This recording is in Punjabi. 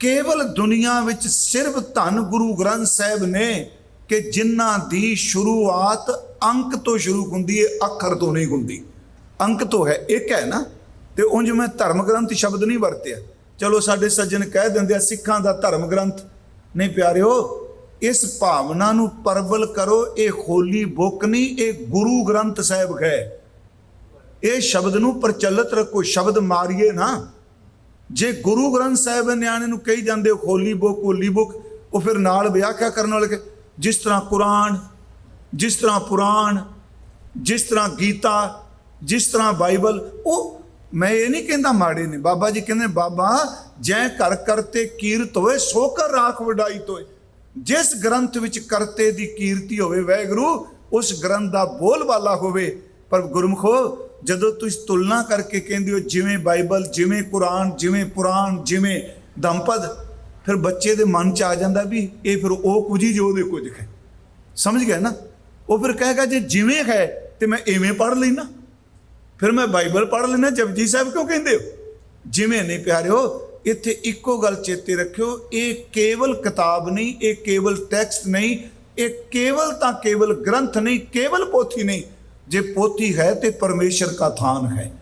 ਕੇਵਲ ਦੁਨੀਆ ਵਿੱਚ ਸਿਰਫ ਧੰਨ ਗੁਰੂ ਗ੍ਰੰਥ ਸਾਹਿਬ ਨੇ ਕਿ ਜਿਨ੍ਹਾਂ ਦੀ ਸ਼ੁਰੂਆਤ ਅੰਕ ਤੋਂ ਸ਼ੁਰੂ ਹੁੰਦੀ ਹੈ ਅੱਖਰ ਤੋਂ ਨਹੀਂ ਹੁੰਦੀ। ਅੰਕ ਤੋਂ ਹੈ, ਇੱਕ ਹੈ ਨਾ, ਤੇ ਉਂਝ ਮੈਂ ਧਰਮ ਗ੍ਰੰਥ ਸ਼ਬਦ ਨਹੀਂ ਵਰਤਿਆ। ਚਲੋ ਸਾਡੇ ਸੱਜਣ ਕਹਿ ਦਿੰਦੇ ਆ, ਸਿੱਖਾਂ ਦਾ ਧਰਮ ਗ੍ਰੰਥ। ਨਹੀਂ ਪਿਆਰਿਓ, ਇਸ ਭਾਵਨਾ ਨੂੰ ਪਰਬਲ ਕਰੋ, ਇਹ ਹੋਲੀ ਬੁੱਕ ਨਹੀਂ, ਇਹ ਗੁਰੂ ਗ੍ਰੰਥ ਸਾਹਿਬ ਹੈ। ਇਹ ਸ਼ਬਦ ਨੂੰ ਪ੍ਰਚਲਿਤ ਰੱਖੋ, ਸ਼ਬਦ ਮਾਰੀਏ ਨਾ। ਜੇ ਗੁਰੂ ਗ੍ਰੰਥ ਸਾਹਿਬ ਨਿਆਣੇ ਨੂੰ ਕਹੀ ਜਾਂਦੇ ਹੋ ਹੋਲੀ ਬੁੱਕ ਹੋਲੀ ਬੁੱਕ, ਉਹ ਫਿਰ ਨਾਲ ਵਿਆਖਿਆ ਕਰਨ ਵਾਲੇ ਜਿਸ ਤਰ੍ਹਾਂ ਕੁਰਾਨ, ਜਿਸ ਤਰ੍ਹਾਂ ਪੁਰਾਣ, ਜਿਸ ਤਰ੍ਹਾਂ ਗੀਤਾ, ਜਿਸ ਤਰ੍ਹਾਂ ਬਾਈਬਲ, ਉਹ ਮੈਂ ਇਹ ਨਹੀਂ ਕਹਿੰਦਾ ਮਾੜੇ ਨੇ। ਬਾਬਾ ਜੀ ਕਹਿੰਦੇ, ਬਾਬਾ, ਜੈ ਕਰ ਕਰਤੇ ਕੀਰਤ ਹੋਏ, ਸੋ ਕਰ ਰਾਖ ਵਡਾਈ ਤੋਏ। ਜਿਸ ਗ੍ਰੰਥ ਵਿੱਚ ਕਰਤੇ ਦੀ ਕੀਰਤੀ ਹੋਵੇ, ਵੈਗਰੂ, ਉਸ ਗ੍ਰੰਥ ਦਾ ਬੋਲਵਾਲਾ ਹੋਵੇ ਪਰ ਗੁਰਮਖੋ, ਜਦੋਂ ਤੁਸੀਂ ਤੁਲਨਾ ਕਰਕੇ ਕਹਿੰਦੇ ਹੋ ਜਿਵੇਂ ਬਾਈਬਲ, ਜਿਵੇਂ ਕੁਰਾਨ, ਜਿਵੇਂ ਪੁਰਾਣ, ਜਿਵੇਂ ਦੰਪਦ ਫਿਰ ਬੱਚੇ ਦੇ ਮਨ ਚ ਆ ਜਾਂਦਾ ਵੀ ਇਹ ਫਿਰ ਉਹ ਕੁਝ ਹੀ ਜੋ ਦੇ ਕੁਝ ਹੈ। ਸਮਝ ਗਿਆ ਨਾ? ਉਹ ਫਿਰ ਕਹੇਗਾ ਜੇ ਜਿਵੇਂ ਹੈ ਤੇ ਮੈਂ ਐਵੇਂ ਪੜ੍ਹ ਲੈਣਾ ਫਿਰ ਮੈਂ ਬਾਈਬਲ ਪੜ੍ਹ ਲੈਣਾ ਜਪਜੀ ਸਾਹਿਬ ਕਿਉਂ ਕਹਿੰਦੇ ਹੋ? ਜਿਵੇਂ ਨਹੀਂ ਪਿਆਰਿਓ, ਇੱਥੇ ਇੱਕੋ ਗੱਲ ਚੇਤੇ ਰੱਖਿਓ, ਇਹ ਕੇਵਲ ਕਿਤਾਬ ਨਹੀਂ, ਇਹ ਕੇਵਲ ਟੈਕਸਟ ਨਹੀਂ, ਇਹ ਕੇਵਲ ਤਾਂ ਕੇਵਲ ਗ੍ਰੰਥ ਨਹੀਂ, ਕੇਵਲ ਪੋਥੀ ਨਹੀਂ ਜੇ ਪੋਥੀ ਹੈ ਤੇ ਪਰਮੇਸ਼ਰ ਦਾ ਥਾਨ ਹੈ।